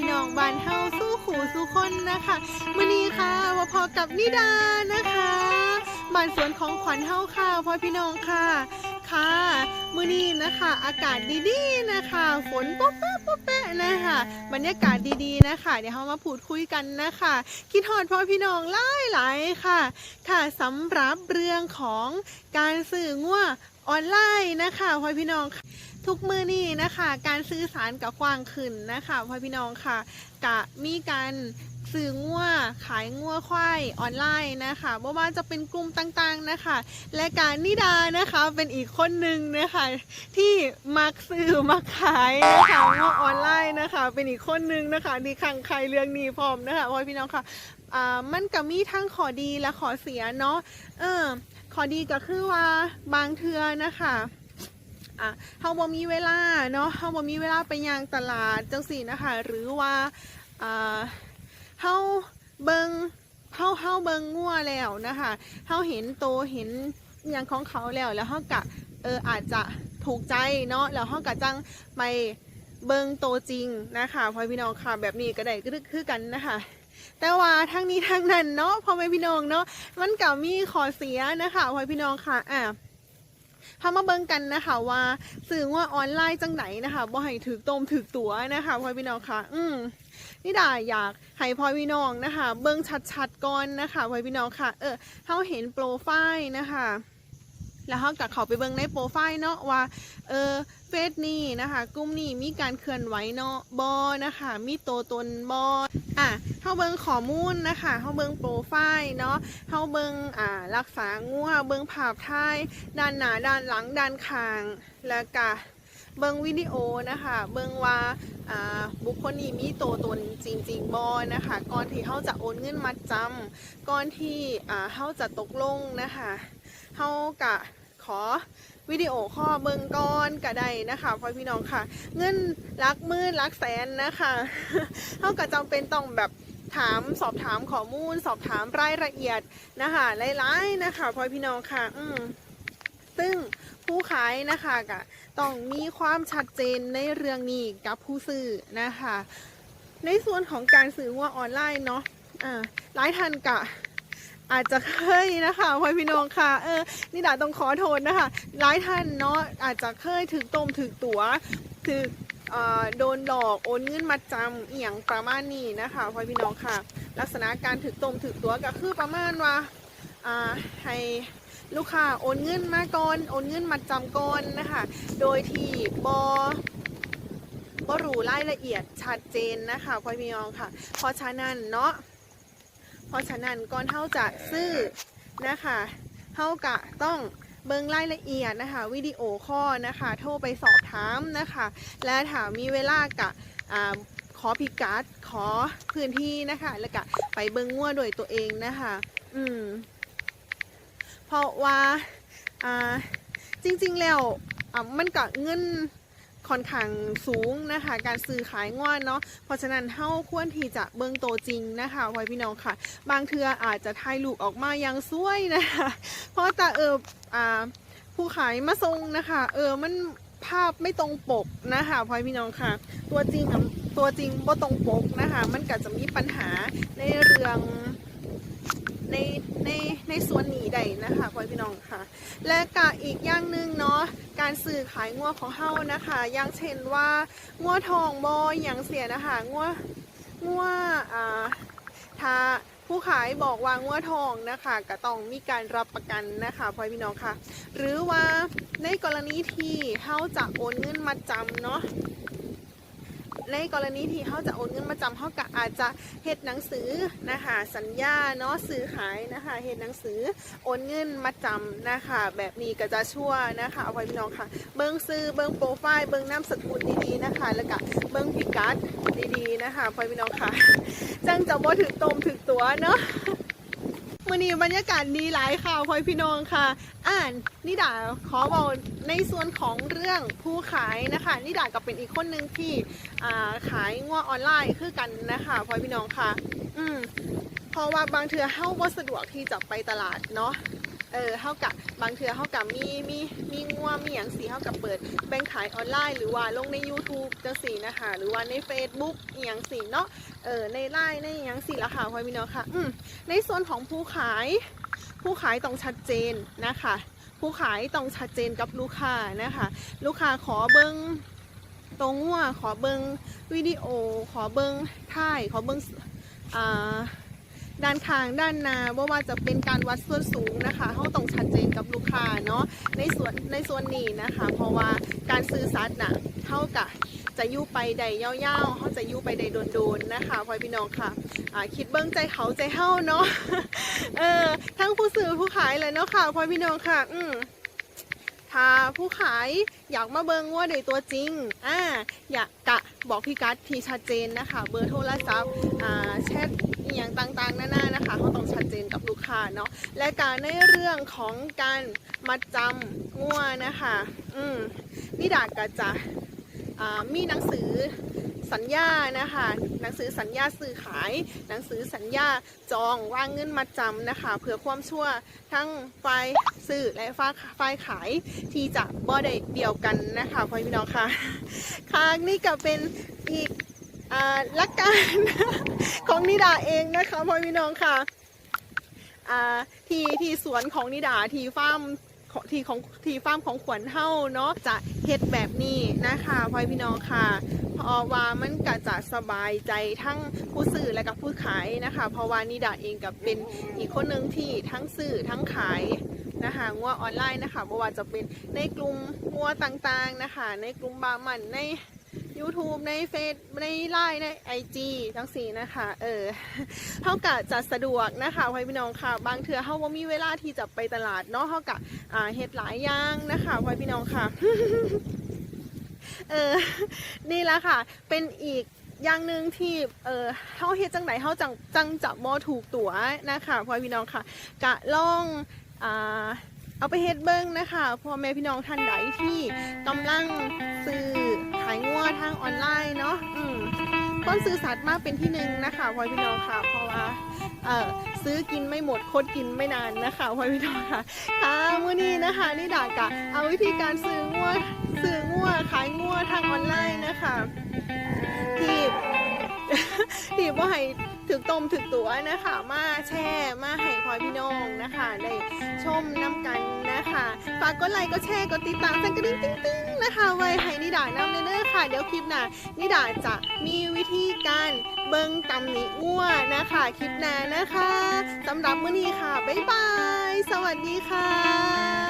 พี่น้องบ้านเฮาสู้ขู่สู้คนนะคะมื้อนี้ค่ะว่าพอกับนิดานะคะบ้านสวนของขวัญเฮาค่ะพ่อพี่น้องค่ะค่ะมื้อนี้นะคะ อากาศดีๆนะคะ ฝนป๊อปแป๊ะป๊อปแป๊ะนะคะบรรยากาศดีๆนะคะ เดี๋ยวเรามาพูดคุยกันนะคะ คิดฮอดพ่อพี่น้องหลายๆค่ะ ค่ะสำหรับเรื่องของการสื่องัว ออนไลน์นะคะพ่อพี่น้องทุกมือนี่นะคะ การสื่อสารกับกว้างขึ้นนะคะพ่อพี่น้องค่ะกะมีการสื่องัวขายงัวควายออนไลน์นะคะไม่ว่าจะเป็นกลุ่มต่างๆนะคะ และการนิดานะคะเป็นอีกคนหนึ่งนะคะที่มักสื่อมักขายนะคะงัวออนไลน์นะคะ เป็นอีกคนหนึ่งนะคะดีขังใครเรื่องนี้พร้อมนะคะพ่อพี่น้องค่ะมันก็มีทั้งขอดีและขอเสียเนาะเออ อดีก็คือว่าบางเทือนะคะอะเฮาบ่มีเวลาเนาะเฮาบ่มีเวลาไปย่างตลาดจังสี่นะคะ หรือว่าอ่าเฮาเบิงเฮาเฮาเบิงงัวแล้วนะคะเฮาเห็นโตเห็นอย่างของเขาแล้วแล้วเฮากะเอออาจจะถูกใจเนาะแล้วเฮากะจังไปเบิงโตจริงนะคะพ่อพี่น้องค่ะแบบนี้ก็ได้ก็คือกันนะคะ แต่ว่าทั้งนี้ทั้งนั้นเนาะพ่อแม่พี่น้องเนาะมันก็มีขอเสียนะคะพ่อพี่น้องค่ะอะพามาเบิ่งกันนะคะว่าสื่อว่าออนไลน์จังไหนนะคะบ่ให้ถือตมถือตัวนะคะพ่อพี่น้องค่ะ อืมนี่ด่าอยากให้พ่อพี่น้องนะคะ เบิ่งชัดๆก่อนนะคะพ่อพี่น้องค่ะ เออเขาเห็นโปรไฟล์นะคะแล้วเขากับเขาไปเบิ่งในโปรไฟล์เนาะว่า เออเฟซนี่นะคะกลุ่มนี้มีการเคลื่อนไหวเนาะบอนะคะ มีตัวตนบอ อะเขาเบิงข้อมูลนะคะเขาเบิงโปรไฟล์เนาะเขาเบิงอ่ารักษางัวเบิงภาพถ่ายด้านหน้าด้านหลังด้านข้างแล้วก็เบิงวิดีโอนะคะ เบิงว่าอ่าบุคคลนี้มีตัวตนจริง ๆบอนะคะ ก่อนที่เขาจะโอนเงินมาจำก่อนที่อ่าเขาจะตกลงนะคะเขากะขอ วิดีโอข้อเบิ่งก่อนก็ได้นะคะพ่อพี่น้องค่ะ เงินหลักมื่นหลักแสนนะคะเขาก็จำเป็นต้องแบบถามสอบถามข้อมูล สอบถามรายละเอียดนะคะหลายๆนะคะพ่อพี่น้องค่ะ อืมซึ่งผู้ขายนะคะก็ต้องมีความชัดเจนในเรื่องนี้กับผู้ซื้อนะคะ ในส่วนของการซื้อว่าออนไลน์เนาะอ่าหลายท่านกะ อาจจะเคยนะคะพ่อพี่น้องค่ะ เออ นี่ดาต้องขอโทษนะคะ หลายท่านเนาะอาจจะเคยถึกต้มถึกตัว ถึกเอ่อโดนหลอกโอนเงินมาจำเอียงประมาณนี้นะคะพ่อพี่น้องค่ะ ลักษณะการถึกต้มถึกตัวก็คือประมาณว่าให้ลูกค้าโอนเงินมาก่อน โอนเงินมาจำก่อนนะคะ โดยที่บอบรู้รายละเอียดชัดเจนนะคะพ่อพี่น้องค่ะ เพราะฉะนั้นเนาะ เพราะฉะนั้นก่อนเท่าจะซื้อนะคะเท่ากะต้องเบิ่งรายละเอียดนะคะวิดีโอคอนะคะ โทรไปสอบถามนะคะ และถามมีเวลากะขอพิกัดขอพื้นที่นะคะ แล้วก็ไปเบิ่งงัวโดยตัวเองนะคะ อืมเพราะว่าจริงๆแล้วมันก็เงิน ค่อนข้างสูงนะคะ การซื้อขายง่วนเนาะเพราะฉะนั้นเฮาควรที่จะเบิ่งโตจริงนะคะไว้พี่น้องค่ะ บางเทืออาจจะถ่ายรูปออกมายังสวยนะคะ เพราะแต่เอออ่าผู้ขายมาทรงนะคะ เออมันภาพไม่ตรงปกนะคะพ่อพี่น้องค่ะ ตัวจริงตัวจริงบ่ตรงปกนะคะ มันก็จะมีปัญหาในเรื่อง ในในในส่วนหนีได้นะคะพ่อพี่น้องค่ะ และกะอีกอย่างหนึ่งเนาะการสื่อขายงัวของเฮานะคะ อย่างเช่นว่างัวทองบอยอย่างเสียนะคะงัวงัวอ่าถ้าผู้ขายบอกว่างัวทองนะคะก็ต้องมีการรับประกันนะคะพ่อพี่น้องค่ะ หรือว่าในกรณีที่เฮาจะโอนเงินมาจำเนาะ ในกรณีที่เขาจะโอนเงินมาจำเขาก็อาจจะเฮ็ดหนังสือนะคะสัญญาเนาะซื้อขายนะคะเฮ็ดหนังสือโอนเงินมาจำนะคะแบบนี้ก็จะชั่วนะคะเอาไว้พี่น้องค่ะ เบิ้งซื้อเบิ้งโปรไฟล์เบิ้งนามสกุลดีๆนะคะ แล้วก็เบิ้งพิกัดดีๆนะคะพ่อพี่น้องค่ะจังจะบ่ถึกตมถึกตัวเนาะ มื่อนี้บรรยากาศดีหลายค่ะพ่อพี่น้องค่ะ อ่านนิดาขอบอกในส่วนของเรื่องผู้ขายนะคะนิดาก็เป็นอีกคนหนึ่งที่ขายง้อออนไลน์คือกันนะคะพ่อพี่น้องค่ะ อืมเพราะว่าบางเทือเฮาบ่สะดวกที่จะไปตลาดเนาะ เออเฮากับบางเทื่อเฮากับมีมีมีงัวมีหยังสีเฮากับเปิดแบ่งขายออนไลน์หรือว่าลงใน YouTube จังสีนะคะหรือว่าใน Facebook อย่างสีเนาะเออในไลน์ในอหยังสีละค่ะพ่อพี่น้องค่ะอืมในส่วนของผู้ขาย ผู้ขายต้องชัดเจนนะคะ ผู้ขายต้องชัดเจนกับลูกค้านะคะ ลูกค้าขอเบิงตรงงัวขอเบิงวิดีโอ ขอเบิงถ่ายขอเบิงอ่า ด้านข้างด้านหน้าว่าว่าจะเป็นการวัดส่วนสูงนะคะเขาต้องชัดเจนกับลูกค้าเนาะในส่วนในส่วนนี้นะคะ เพราะว่าการซื้อสัตว์น่ะเท่ากับจะยู่ไปใดเย่าๆเขาจะยู่ไปใดโดนๆนะคะพ่อพี่น้องค่ะะคิดเบิ้งใจเขาใจเฮ้าเนาะเออทั้งผู้ซื้อผู้ขายเลยเนาะค่ะพ่อพี่น้องค่ะ อืม ถ้าผู้ขายอยากมาเบิงว่าโดยตัวจริงอ่าอยากกะบอกพี่กัดที่ชัดเจนนะคะ เบอร์โทรศัพท์อ่าแชทอย่างต่างๆนานานะคะเขาต้องชัดเจนกับลูกค้าเนาะและการในเรื่องของการมัดจำงัวนะคะ อืมนี่ดากกะจะอ่ามีหนังสือ สัญญานะคะ หนังสือสัญญาซื้อขาย หนังสือสัญญาจองว่างเงินมาจำนะคะ เพื่อความชั่วทั้งฝ่ายซื้อและฝ่ายขายที่จะบ่ได้เดียวกันนะคะพ่อพี่น้องค่ะค่ะนี่ก็เป็นอีกอ่าหลักการของนิดาเองนะคะพ่อพี่น้องค่ะอ่าที่ที่สวนของนิดาที่ฟาร์ม ทีของทีฟาร์มของขวัญเฮ้าเนาะจะเฮ็ดแบบนี้นะคะพ่อพี่น้องค่ะเพราะว่ามันก็จะสบายใจทั้งผู้ซื้อและกับผู้ขายนะคะ เพราะว่านิดาเองกับเป็นอีกคนหนึ่งที่ทั้งซื้อทั้งขายนะคะงัวออนไลน์นะคะไม่ว่าจะเป็นในกลุ่มงัวต่างๆนะคะ ในกลุ่มบาหมันใน YouTube ในเฟซในไลน์ใน IG ทั้งสี่นะคะ เออเท่ากับจะสะดวกนะคะพ่อพี่น้องค่ะ บางเทื่อเขาว่ามีเวลาที่จะไปตลาดเนาะเท่ากับอ่าเฮ็ดหลายอย่างนะคะพ่อพี่น้องค่ะ เออ นี่แหละค่ะ เป็นอีกอย่างหนึ่งที่ เออเฮาเฮ็ดจังไหนเฮาจังจังจับมอถูกตัวนะคะพ่อพี่น้องค่ะ กะล่อง อ่า เอาไปเฮ็ดเบิ้งนะคะพ่อแม่พี่น้องท่านใดที่กำลังซื้อขายงัวทางออนไลน์เนาะอืมต้นซื้อสัตว์มากเป็นที่หนึ่งนะคะพ่อพี่น้องค่ะ เพราะว่าเออซื้อกินไม่หมดคดกินไม่นานนะคะพ่อพี่น้องค่ะค่ะมื้อนี้นะคะนี่ดากะเอาวิธีการซื้องัวซื้องัวขายงัวทางออนไลน์นะคะที่ที่ว่าให้ ถึกต้มถึกตัวนะคะ มาแช่มาให้พ่อพี่น้องนะคะ ได้ชมน้ำกันนะคะฝากกดไลค์กดแชร์กดติดตามสั่นกระดิ่งติ๊งติ๊งนะคะ ไว้ให้นิดานำเด้อๆค่ะ เดี๋ยวคลิปหน้านิดาจะมีวิธีการเบิ้งตำหนิงัวนะคะคลิปหน้านะคะสำหรับมื้อนี้ค่ะ บ๊ายบาย สวัสดีค่ะ